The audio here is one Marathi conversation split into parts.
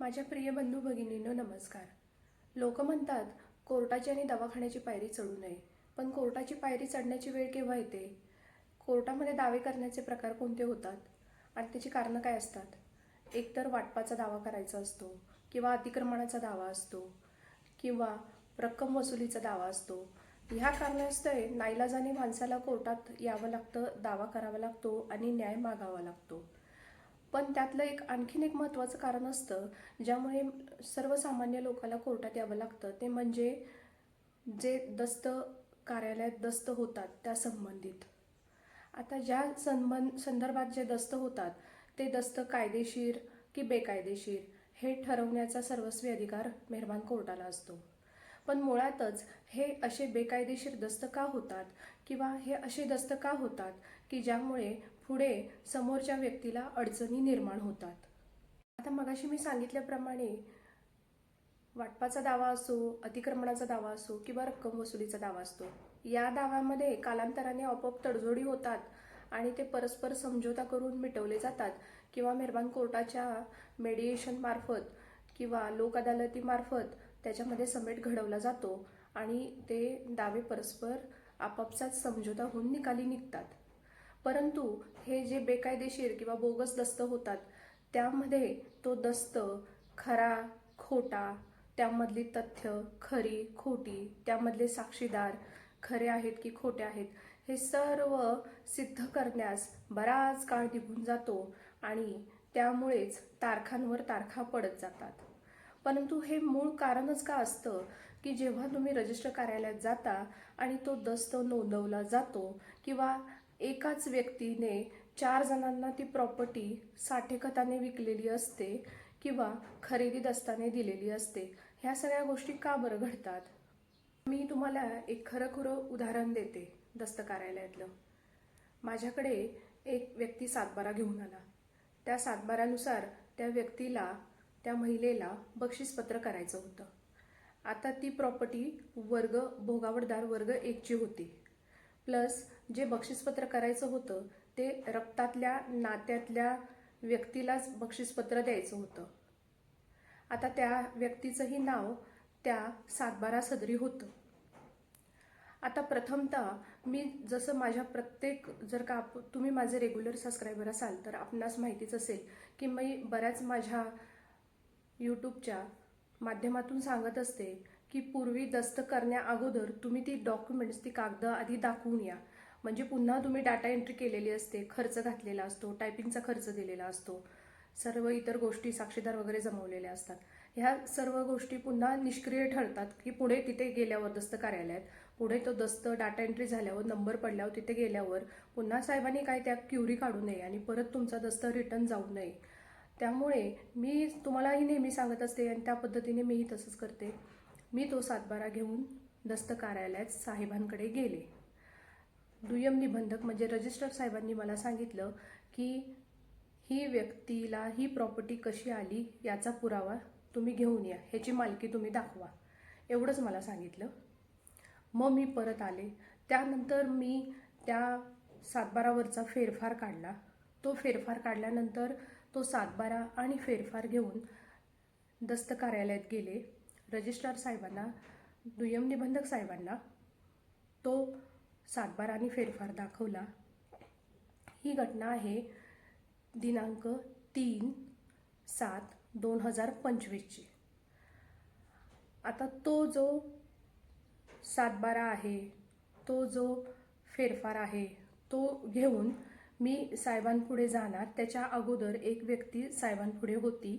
माझ्या प्रिय बंधू भगिनींनो नमस्कार. लोक म्हणतात कोर्टाची आणि दवाखान्याची पायरी चढू नये. पण कोर्टाची पायरी चढण्याची वेळ केव्हा येते? कोर्टामध्ये दावे करण्याचे प्रकार कोणते होतात? आणि त्याची कारणं काय असतात? एकतर वाटपाचा दावा करायचा असतो किंवा अतिक्रमणाचा दावा असतो किंवा रक्कम वसुलीचा दावा असतो. ह्या कारणास्तव नाईलाजाने माणसाला कोर्टात यावं लागतं दावा करावा लागतो आणि न्याय मागावा लागतो. पण त्यातलं एक आणखीन एक महत्त्वाचं कारण असतं ज्यामुळे सर्वसामान्य लोकाला कोर्टात यावं लागतं. ते म्हणजे जे दस्त कार्यालयात दस्त होतात त्या संबंधित. आता ज्या संबंध संदर्भात जे दस्त होतात ते दस्त कायदेशीर की बेकायदेशीर हे ठरवण्याचा सर्वस्वी अधिकार मेहरबान कोर्टाला असतो. पण मुळातच हे असे बेकायदेशीर दस्त का होतात किंवा हे असे दस्त का होतात की ज्यामुळे पुढे समोरच्या व्यक्तीला अडचणी निर्माण होतात. आता मगाशी मी सांगितल्याप्रमाणे वाटपाचा दावा असो अतिक्रमणाचा दावा असो किंवा रक्कम वसुलीचा दावा असतो या दाव्यामध्ये कालांतराने आपोआप तडजोडी होतात आणि ते परस्पर समझोता करून मिटवले जातात किंवा मेहरबान कोर्टाच्या मेडिएशन मार्फत किंवा लोक अदालतीमार्फत त्याच्यामध्ये समेट घडवला जातो आणि ते दावे परस्पर आपापसात समझोता होऊन निकाली निघतात. परंतु हे जे बेकायदेशीर किंवा बोगस दस्त होतात त्यामध्ये तो दस्त खरा खोटा त्यामधली तथ्य खरी खोटी त्यामधले साक्षीदार खरे आहेत की खोटे आहेत हे सर्व सिद्ध करण्यास बराच काळ निघून जातो आणि त्यामुळेच तारखांवर तारखा पडत जातात. परंतु हे मूळ कारणच का असतं की जेव्हा तुम्ही रजिस्टर कार्यालयात जाता आणि तो दस्त नोंदवला जातो किंवा एकाच व्यक्तीने चार जणांना ती प्रॉपर्टी साठेखताने विकलेली असते किंवा खरेदी दस्ताने दिलेली असते. ह्या सगळ्या गोष्टी का बरं घडतात? मी तुम्हाला एक खरं उदाहरण देते दस्त कार्यालयातलं माझ्याकडे एक व्यक्ती सातबारा घेऊन आला. त्या सातबारानुसार त्या व्यक्तीला त्या महिलेला बक्षीसपत्र करायचं होतं. आता ती प्रॉपर्टी वर्ग भोगावडदार वर्ग एकची होती. प्लस जे बक्षीसपत्र करायचं होतं ते रक्तातल्या नात्यातल्या व्यक्तीलाच बक्षीसपत्र द्यायचं होतं. आता त्या व्यक्तीचंही नाव त्या सातबारा सदरी होतं. आता प्रथमतः मी जसं माझ्या प्रत्येक जर का आप तुम्ही माझे रेग्युलर सबस्क्रायबर असाल तर आपणास माहितीच असेल की मी बऱ्याच माझ्या यूट्यूबच्या माध्यमातून सांगत असते की पूर्वी दस्त करण्या अगोदर तुम्ही ती डॉक्युमेंट्स ती कागदं आधी दाखवून या. म्हणजे पुन्हा तुम्ही डाटा एंट्री केलेली असते खर्च घातलेला असतो टायपिंगचा खर्च दिलेला असतो सर्व इतर गोष्टी साक्षीदार वगैरे जमवलेल्या असतात. ह्या सर्व गोष्टी पुन्हा निष्क्रिय ठरतात की पुढे तिथे गेल्यावर दस्त कार्यालयात पुढे तो दस्त डाटा एंट्री झाल्यावर नंबर पडल्यावर तिथे गेल्यावर पुन्हा साहेबांनी काय त्या क्युरी काढू नये आणि परत तुमचा दस्त रिटर्न जाऊ नये. त्यामुळे मी तुम्हालाही नेहमी सांगत असते आणि त्या पद्धतीने मीही तसंच करते. मी तो सातबारा घेऊन दस्त कार्यालयात साहेबांकडे गेले. दुय्यम निबंधक म्हणजे रजिस्टर साहेबांनी मला सांगितलं की ही व्यक्तीला ही प्रॉपर्टी कशी आली याचा पुरावा तुम्ही घेऊन या ह्याची मालकी तुम्ही दाखवा. एवढंच मला सांगितलं. मग मी परत आले. त्यानंतर मी त्या सातबारावरचा फेरफार काढला. तो फेरफार काढल्यानंतर तो सातबारा आणि फेरफार घेऊन दस्त कार्यालयात गेले. रजिस्ट्रार साहेबांना दुय्यम निबंधक साहेबांना तो सातबाराने फेरफार दाखवला. ही घटना आहे दिनांक तीन सात दोन हजार पंचवीसची आता तो जो सातबारा आहे तो जो फेरफार आहे तो घेऊन मी साहेबांपुढे जाणार. त्याच्या अगोदर एक व्यक्ती साहेबांपुढे होती.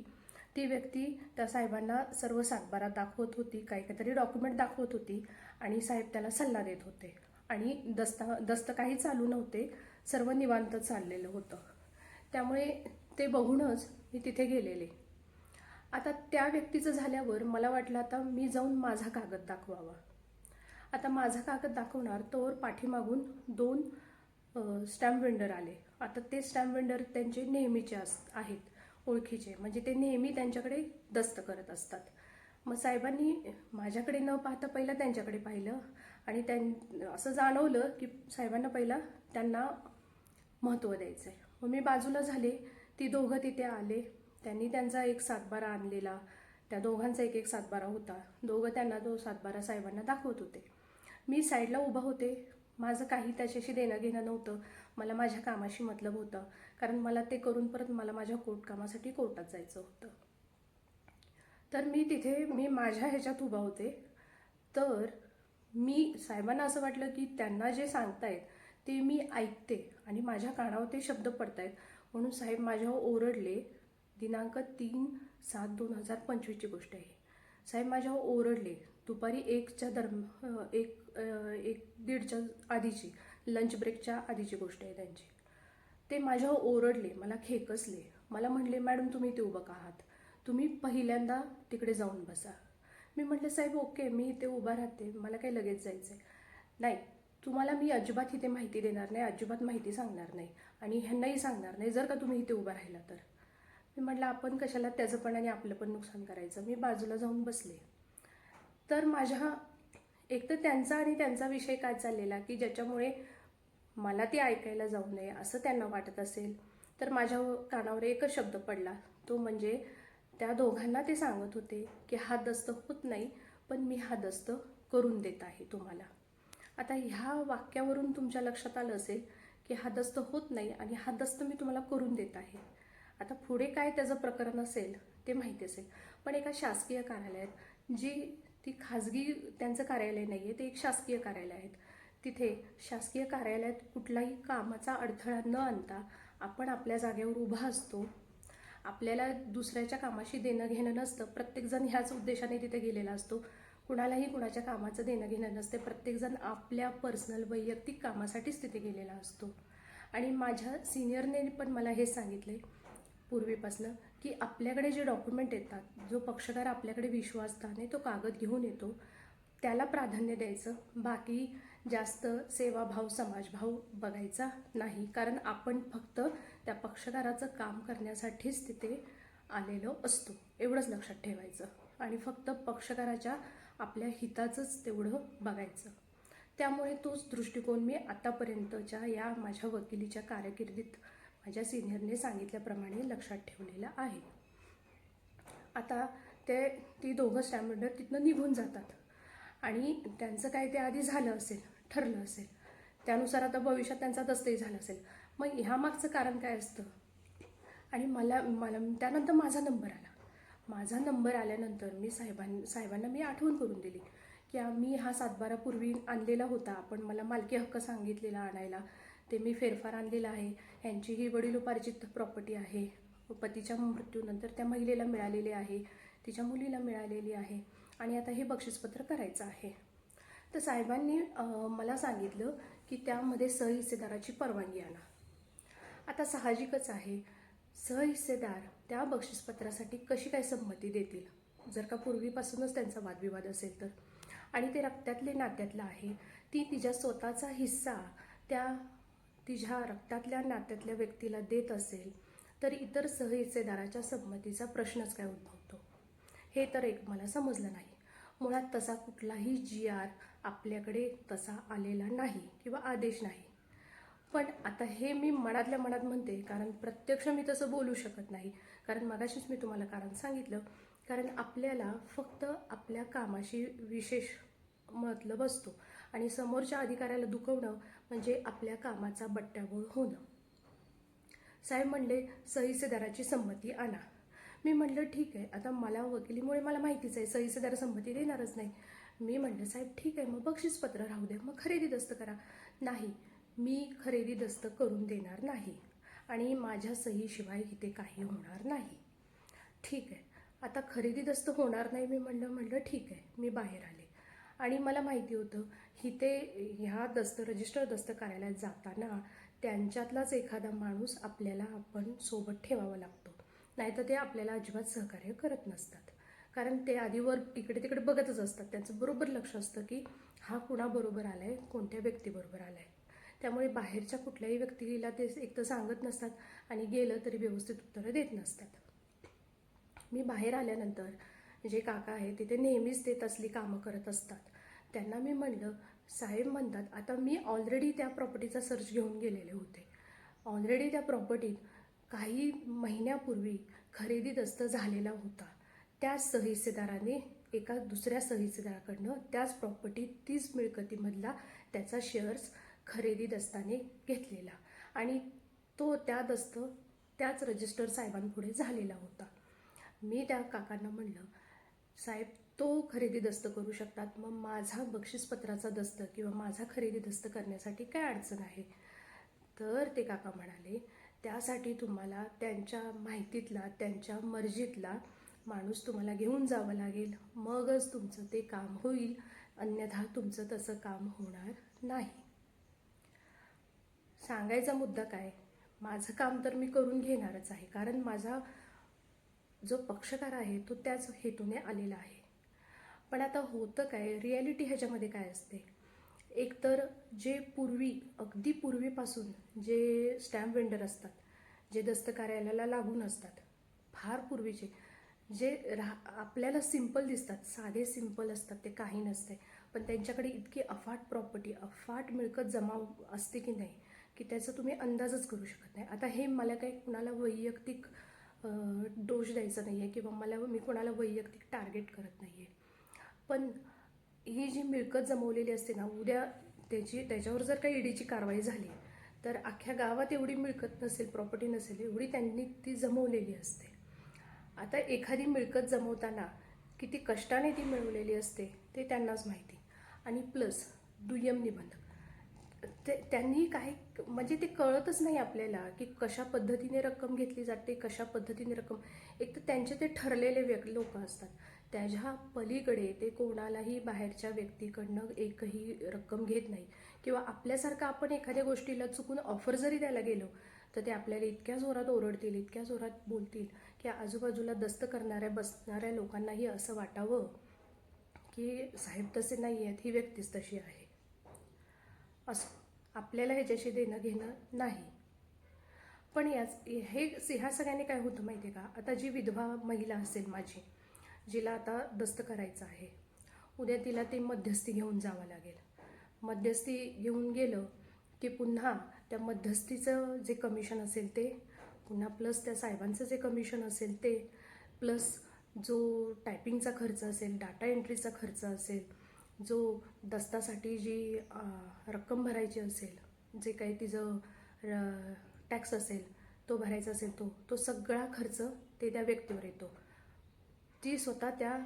ती व्यक्ती त्या साहेबांना सर्व सातबारा दाखवत होती काही काहीतरी डॉक्युमेंट दाखवत होती आणि साहेब त्याला सल्ला देत होते. आणि दस्ता दस्त काही चालू नव्हते. सर्व निवांत चाललेलं होतं. त्यामुळे ते बघूनच मी तिथे गेलेले. आता त्या व्यक्तीचं झाल्यावर मला वाटलं आता मी जाऊन माझा कागद दाखवावा. आता माझा कागद दाखवणार तोवर पाठीमागून दोन स्टॅम्प वेंडर आले. आता ते स्टॅम्प वेंडर त्यांचे नेहमीचे अस आहेत ओळखीचे. म्हणजे ते नेहमी त्यांच्याकडे दस्त करत असतात. मग साहेबांनी माझ्याकडे न पाहता पहिलं त्यांच्याकडे पाहिलं. आणि त्यां असं जाणवलं की साहेबांना पहिला त्यांना महत्त्व द्यायचं आहे मग मी बाजूला झाले ती दोघं तिथे आले त्यांनी त्यांचा एक सातबारा आणलेला त्या दोघांचा एक एक सातबारा होता. दोघं त्यांना तो सातबारा साहेबांना दाखवत होते. मी साईडला उभा होते. माझं काही त्याच्याशी देणं घेणं नव्हतं. मला माझ्या कामाशी मतलब होतं. कारण मला ते करून परत मला माझ्या कोर्टकामासाठी कोर्टात जायचं होतं. तर मी तिथे मी माझ्या ह्याच्यात उभा होते. तर मी साहेबांना असं वाटलं की त्यांना जे सांगतायत ते मी ऐकते आणि माझ्या कानावर ते शब्द पडतायत. म्हणून साहेब माझ्यावर ओरडले. दिनांक तीन सात दोन हजार पंचवीसची गोष्ट आहे. साहेब माझ्यावर ओरडले. दुपारी एकच्या दरम एक एक दीडच्या आधीची लंच ब्रेकच्या आधीची गोष्ट आहे त्यांची. ते माझ्यावर ओरडले. मला खेकसले. मला म्हणले मॅडम तुम्ही ते उभं का आहात? तुम्ही पहिल्यांदा तिकडे जाऊन बसा. मी म्हटलं साहेब ओके मी इथे उभा राहते. मला काही लगेच जायचं आहे नाही तुम्हाला मी अजिबात इथे माहिती देणार नाही अजिबात माहिती सांगणार नाही आणि ह्यांनाही सांगणार नाही जर का तुम्ही इथे उभा राहिला तर. मी म्हटलं आपण कशाला त्याचं पण आणि आपलं पण नुकसान करायचं? मी बाजूला जाऊन बसले. तर माझ्या एक तर त्यांचा आणि त्यांचा विषय काय चाललेला की ज्याच्यामुळे मला ते ऐकायला जाऊ नये असं त्यांना वाटत असेल तर माझ्या कानावर एकच शब्द पडला. तो म्हणजे त्या दोघांना ते सांगत होते की हा दस्त होत नाही पण मी हा दस्त करून देत आहे तुम्हाला. आता ह्या वाक्यावरून तुमच्या लक्षात आलं असेल की हा दस्त होत नाही आणि हा दस्त मी तुम्हाला करून देत आहे. आता पुढे काय त्याचं प्रकरण असेल ते माहिती असेल. पण एका शासकीय कार्यालयात जी ती खाजगी त्यांचं कार्यालय नाही आहे ते एक शासकीय कार्यालय आहेत. तिथे शासकीय कार्यालयात कुठलाही कामाचा अडथळा न आणता आपण आपल्या जागेवर उभा असतो आपल्याला दुसऱ्याच्या कामाशी देणं घेणं नसतं. प्रत्येकजण ह्याच उद्देशाने तिथे गेलेला असतो. कुणालाही कुणाच्या कामाचं देणं घेणं नसते. प्रत्येकजण आपल्या पर्सनल वैयक्तिक कामासाठीच तिथे गेलेला असतो. आणि माझ्या सिनियरने पण मला हे सांगितले पूर्वीपासनं की आपल्याकडे जे डॉक्युमेंट येतात जो पक्षकार आपल्याकडे विश्वासताने तो कागद घेऊन येतो. त्याला प्राधान्य द्यायचं. बाकी जास्त सेवाभाव समाजभाव बघायचा नाही. कारण आपण फक्त त्या पक्षकाराचं काम करण्यासाठीच तिथे आलेलो असतो. एवढंच लक्षात ठेवायचं. आणि फक्त पक्षकाराच्या आपल्या हिताचंच तेवढं बघायचं. त्यामुळे तोच दृष्टिकोन मी आतापर्यंतच्या या माझ्या वकिलीच्या कारकिर्दीत माझ्या सिनियरने सांगितल्याप्रमाणे लक्षात ठेवलेलं आहे. आता ते ती दोघं स्टॅम्पवर तिथनं निघून जातात. आणि त्यांचं काय ते आधी झालं असेल ठरलं असेल. त्यानुसार आता भविष्यात त्यांचा दस्तही झाला असेल. मग ह्या मागचं कारण काय असतं? आणि मला मला त्यानंतर माझा नंबर आला. माझा नंबर आल्यानंतर मी साहेबां साहेबांना मी आठवण करून दिली की मी हा सातबारापूर्वी आणलेला होता. पण मला मालकी हक्क सांगितलेला आणायला. ते मी फेरफार आणलेला आहे. यांची ही वडिलोपार्जित प्रॉपर्टी आहे. पतीच्या मृत्यूनंतर त्या महिलेला मिळालेली आहे. तिच्या मुलीला मिळालेली आहे. आणि आता हे बक्षीसपत्र करायचं आहे. तर साहेबांनी मला सांगितलं की त्यामध्ये सहहिस्सेदाराची परवानगी आणा. आता साहजिकच आहे. सहहिस्सेदार त्या बक्षीसपत्रासाठी कशी काय संमती देतील? जर का पूर्वीपासूनच त्यांचा वादविवाद असेल तर. आणि ते रक्तातले नात्यातलं आहे. ती तिच्या स्वतःचा हिस्सा त्या तिच्या रक्तातल्या नात्यातल्या व्यक्तीला देत असेल तर इतर सहहिस्सेदाराच्या संमतीचा प्रश्नच काय उद्भवतो? हे तर एक मला समजलं नाही. मुळात तसा कुठलाही जी आर आपल्याकडे तसा आलेला नाही किंवा आदेश नाही. पण आता हे मी मनातल्या मनात म्हणते कारण प्रत्यक्ष मी तसं बोलू शकत नाही. कारण मगाशीच मी तुम्हाला कारण सांगितलं. कारण आपल्याला फक्त आपल्या कामाशी विशेष मतलब असतो आणि समोरच्या अधिकाऱ्याला दुखवणं म्हणजे आपल्या कामाचा बट्ट्याबोळ होणं. साहेब म्हणले सहीसेदाराची संमती आणा. मी म्हणलं ठीक आहे आता मला वकिलीमुळे मला माहितीच आहे सहीसेदार संमती देणारच नाही. मी म्हणलं साहेब ठीक आहे मग बक्षीसपत्र राहू द्या मग खरेदी दस्त करा. नाही मी खरेदी दस्त करून देणार नाही आणि माझ्या सहीशिवाय इथे काही होणार नाही. ठीक आहे. आता खरेदी दस्त होणार नाही मी म्हणलं म्हणलं ठीक आहे मी बाहेर आले. आणि मला माहिती होतं इथे ह्या दस्त रजिस्टर दस्त कार्यालयात जाताना त्यांच्यातलाच एखादा माणूस आपल्याला आपण सोबत ठेवावा लागतो. नाहीतर ते आपल्याला अजिबात सहकार्य करत नसतात. कारण ते आधीवर इकडे तिकडे बघतच असतात. त्यांचं बरोबर लक्ष असतं की हा कुणाबरोबर आला आहे कोणत्या व्यक्तीबरोबर आला आहे त्यामुळे बाहेरच्या कुठल्याही व्यक्तीला ते एक तर सांगत नसतात आणि गेलं तरी व्यवस्थित उत्तरं देत नसतात. मी बाहेर आल्यानंतर जे काका आहे तिथे नेहमीच ते तसली कामं करत असतात. त्यांना मी म्हणलं साहेब म्हणतात आता मी ऑलरेडी त्या प्रॉपर्टीचा सर्च घेऊन गेलेले होते. ऑलरेडी त्या प्रॉपर्टीत काही महिन्यापूर्वी खरेदी दस्त झालेला होता. त्याच सहिस्सेदाराने एका दुसऱ्या सहिस्सेदाराकडनं त्याच प्रॉपर्टी तीच मिळकतीमधला त्याचा शेअर्स खरेदी दस्ताने घेतलेला. आणि तो त्या दस्त त्याच रजिस्टर साहेबांपुढे झालेला होता. मी त्या काकांना म्हणलं साहेब तो खरेदी दस्त करू शकतात. मग माझा बक्षीसपत्राचा दस्त किंवा माझा खरेदी दस्त करण्यासाठी काय अडचण आहे? तर ते काका म्हणाले त्यासाठी तुम्हाला त्यांच्या माहितीतला त्यांच्या मर्जीतला माणूस तुम्हाला घेऊन जावं लागेल. मगच तुमचं ते काम होईल. अन्यथा तुमचं तसं काम होणार नाही. सांगायचा मुद्दा काय? माझं काम तर मी करून घेणारच आहे कारण माझा जो पक्षकार आहे तो त्याच हेतूने आलेला आहे. पण आता होतं काय? रिॲलिटी ह्याच्यामध्ये काय असते? एकतर जे पूर्वी अगदी पूर्वीपासून जे स्टॅम्प वेंडर असतात जे दस्तकार्यालयाला लागून असतात फार पूर्वीचे जे रा आपल्याला सिंपल दिसतात साधे सिंपल असतात ते काही नसते. पण त्यांच्याकडे इतकी अफाट प्रॉपर्टी अफाट मिळकत जमा असते की नाही? की त्याचा तुम्ही अंदाजच करू शकत नाही. आता हे मला काही कुणाला वैयक्तिक दोष द्यायचा नाही आहे किंवा मला मी कोणाला वैयक्तिक टार्गेट करत नाही आहे पण ही जी मिळकत जमवलेली असते ना उद्या त्याची त्याच्यावर जर काही ईडीची कारवाई झाली तर अख्ख्या गावात एवढी मिळकत नसेल प्रॉपर्टी नसेल एवढी त्यांनी ती जमवलेली असते. आता एखादी मिळकत जमवताना किती कष्टाने ती मिळवलेली असते ते त्यांनाच माहिती. आणि प्लस दुय्यम निबंधक. ते त्यांनी काही म्हणजे ते कळतच नाही आपल्याला की कशा पद्धतीने रक्कम घेतली जाते कशा पद्धतीने रक्कम एक तर त्यांचे ते ठरलेले व्यक् लोक असतात. त्याच्या पलीकडे ते कोणालाही बाहेरच्या व्यक्तीकडनं एकही रक्कम घेत नाही. किंवा आपल्यासारखं आपण एखाद्या गोष्टीला चुकून ऑफर जरी द्यायला गेलो तर ते आपल्याला इतक्या जोरात ओरडतील इतक्या जोरात बोलतील की आजूबाजूला दस्त करणाऱ्या बसणाऱ्या लोकांनाही असं वाटावं की साहेब तसे नाही आहेत ही व्यक्तीच तशी आहे. असं आपल्याला ह्याच्याशी देणं घेणं नाही. पण याच हे ह्या सगळ्यांनी काय होतं माहिती आहे का? आता जी विधवा महिला असेल माझी जिला आता दस्त करायचं आहे. उद्या तिला ते मध्यस्थी घेऊन जावं लागेल. मध्यस्थी घेऊन गेलं की पुन्हा त्या मध्यस्थीचं जे कमिशन असेल ते पुन्हा प्लस त्या साहेबांचं जे कमिशन असेल ते प्लस जो टायपिंगचा खर्च असेल डाटा एंट्रीचा खर्च असेल जो दस्तासाठी जी रक्कम भरायची असेल जे काही तिचं टॅक्स असेल तो भरायचा असेल तो तो सगळा खर्च ते त्या व्यक्तीवर येतो. ती स्वतः त्या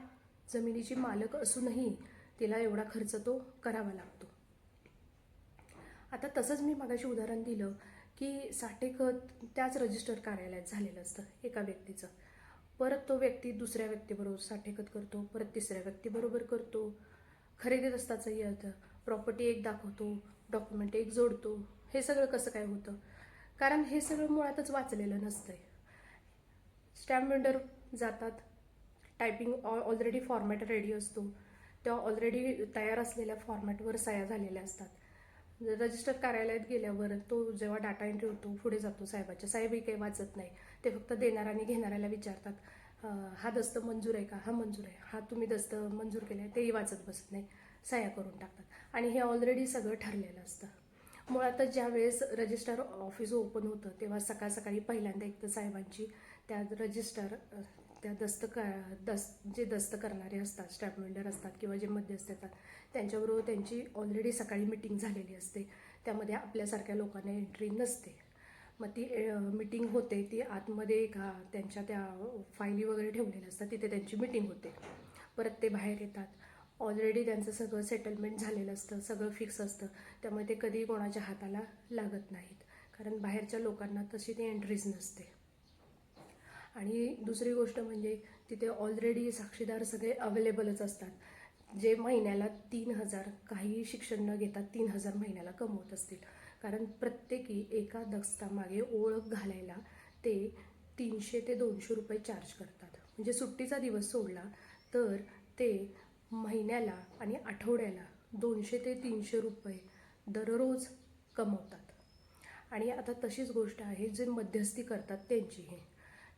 जमिनीची मालक असूनही तिला एवढा खर्च तो करावा लागतो. आता तसंच मी मागाशी उदाहरण दिलं की साठेखत त्याच रजिस्टर कार्यालयात झालेलं असतं एका व्यक्तीचं. परत तो व्यक्ती दुसऱ्या व्यक्तीबरोबर साठेखत करतो परत तिसऱ्या व्यक्तीबरोबर करतो. खरेदी दस्ताचं होतं. प्रॉपर्टी एक दाखवतो डॉक्युमेंट एक जोडतो. हे सगळं कसं काय होतं? कारण हे सगळं मुळातच वाचलेलं नसतंय. स्टॅम्प वेंडर जातात. टायपिंग ऑलरेडी फॉर्मॅट रेडी असतो. त्या ऑलरेडी तयार असलेल्या फॉर्मॅटवर सह्या झालेल्या असतात. रजिस्टर कार्यालयात गेल्यावर तो जेव्हा डाटा एंट्री होतो पुढे जातो साहेबाच्या. साहेबही काही वाचत नाही. ते फक्त देणाऱ्याने घेणाऱ्याला विचारतात. हा दस्त मंजूर आहे का? हा मंजूर आहे. हा तुम्ही दस्त मंजूर केला आहे तेही वाचत बसत नाही. साया करून टाकतात. आणि हे ऑलरेडी सगळं ठरलेलं असतं. मुळातच ज्या वेळेस रजिस्टर ऑफिस ओपन होतं तेव्हा सकाळ सकाळी पहिल्यांदा एक तर साहेबांची त्या रजिस्टर त्या दस्त क दस्त जे दस्त करणारे असतात स्टॅम्प वेंडर असतात किंवा जे मध्यस्थ येतात त्यांच्याबरोबर त्यांची ऑलरेडी सकाळी मिटिंग झालेली असते. त्यामध्ये आपल्यासारख्या लोकांना एंट्री नसते. मग ती मिटिंग होते ती आतमध्ये एका त्यांच्या त्या फायली वगैरे ठेवलेल्या असतात तिथे त्यांची मिटिंग होते. परत ते बाहेर येतात. ऑलरेडी त्यांचं सगळं सेटलमेंट झालेलं असतं सगळं फिक्स असतं. त्यामुळे ते कधी कोणाच्या हाताला लागत नाहीत. कारण बाहेरच्या लोकांना तशी ती एंट्रीज नसते. आणि दुसरी गोष्ट म्हणजे तिथे ऑलरेडी साक्षीदार सगळे अवेलेबलच असतात. जे महिन्याला तीन हजार काही शिक्षण न घेता तीन हजार महिन्याला कमवत असतील. कारण प्रत्येकी एका दस्तामागे ओळख घालायला ते तीनशे ते दोनशे रुपये चार्ज करतात. म्हणजे सुट्टीचा दिवस सोडला तर ते महिन्याला आणि आठवड्याला दोनशे ते तीनशे रुपये दररोज कमवतात. आणि आता तशीच गोष्ट आहे जे मध्यस्थी करतात त्यांची हे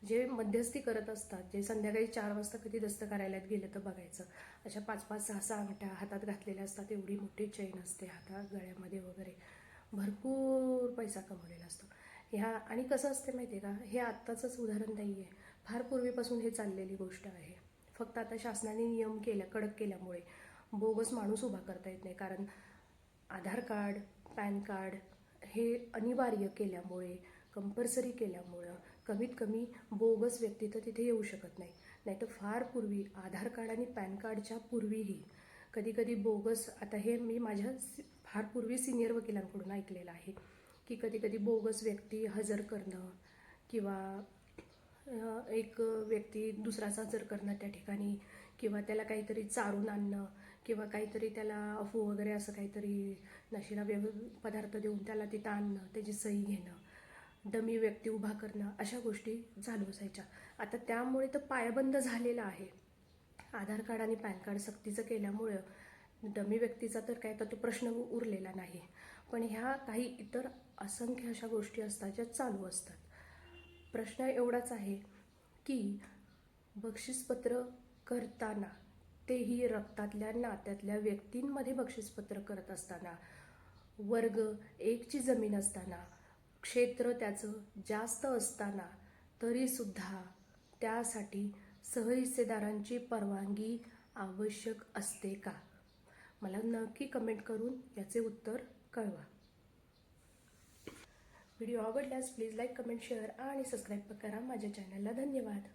जे मध्यस्थी करत असतात जे संध्याकाळी चार वाजता कधी दस्त कार्यालयात गेलं तर बघायचं. अशा पाच पाच सहा सहा अंगठ्या हातात घातलेल्या असतात एवढी मोठी चैन असते हातात गळ्यामध्ये वगैरे. भरपूर पैसा कमवलेला असतो. ह्या आणि कसं असते माहिती आहे का? हे आत्ताचंच उदाहरण नाही आहे फार पूर्वीपासून हे चाललेली गोष्ट आहे. फक्त आता शासनाने नियम केल्या कडक केल्यामुळे बोगस माणूस उभा करता येत नाही. कारण आधार कार्ड पॅन कार्ड हे अनिवार्य केल्यामुळे कंपल्सरी केल्यामुळं कमीत कमी बोगस व्यक्ती तर तिथे येऊ शकत नाही. नाही तर फार पूर्वी आधार कार्ड आणि पॅन कार्डच्या पूर्वीही कधी कधी बोगस आता हे मी माझ्या फार पूर्वी सिनियर वकिलांकडून ऐकलेलं आहे की कधी कधी बोगस व्यक्ती हजर करणं किंवा एक व्यक्ती दुसराच हजर करणं त्या ठिकाणी किंवा त्याला काहीतरी चारून आणणं किंवा काहीतरी त्याला अफू वगैरे असं काहीतरी नशिला व्यव पदार्थ देऊन त्याला तिथं आणणं त्याची सही घेणं डमी व्यक्ती उभा करणं अशा गोष्टी चालू असायच्या. आता त्यामुळे तर पायबंद झालेलं आहे. आधार कार्ड आणि पॅन कार्ड सक्तीचं केल्यामुळं डमी व्यक्तीचा तर काय तर तो प्रश्न उरलेला नाही. पण ह्या काही इतर असंख्य अशा गोष्टी असतात ज्या चालू असतात. प्रश्न एवढाच आहे की बक्षीसपत्र करताना तेही रक्तातल्या नात्यातल्या व्यक्तींमध्ये बक्षीसपत्र करत असताना वर्ग एकची जमीन असताना क्षेत्र त्याचं जास्त असताना तरीसुद्धा त्यासाठी सहहिस्सेदारांची परवानगी आवश्यक असते का? मला नक्की कमेंट करून याचे उत्तर कळवा. व्हिडिओ आवडल्यास प्लीज लाईक कमेंट शेअर आणि सबस्क्राईब करा माझ्या चॅनलला धन्यवाद.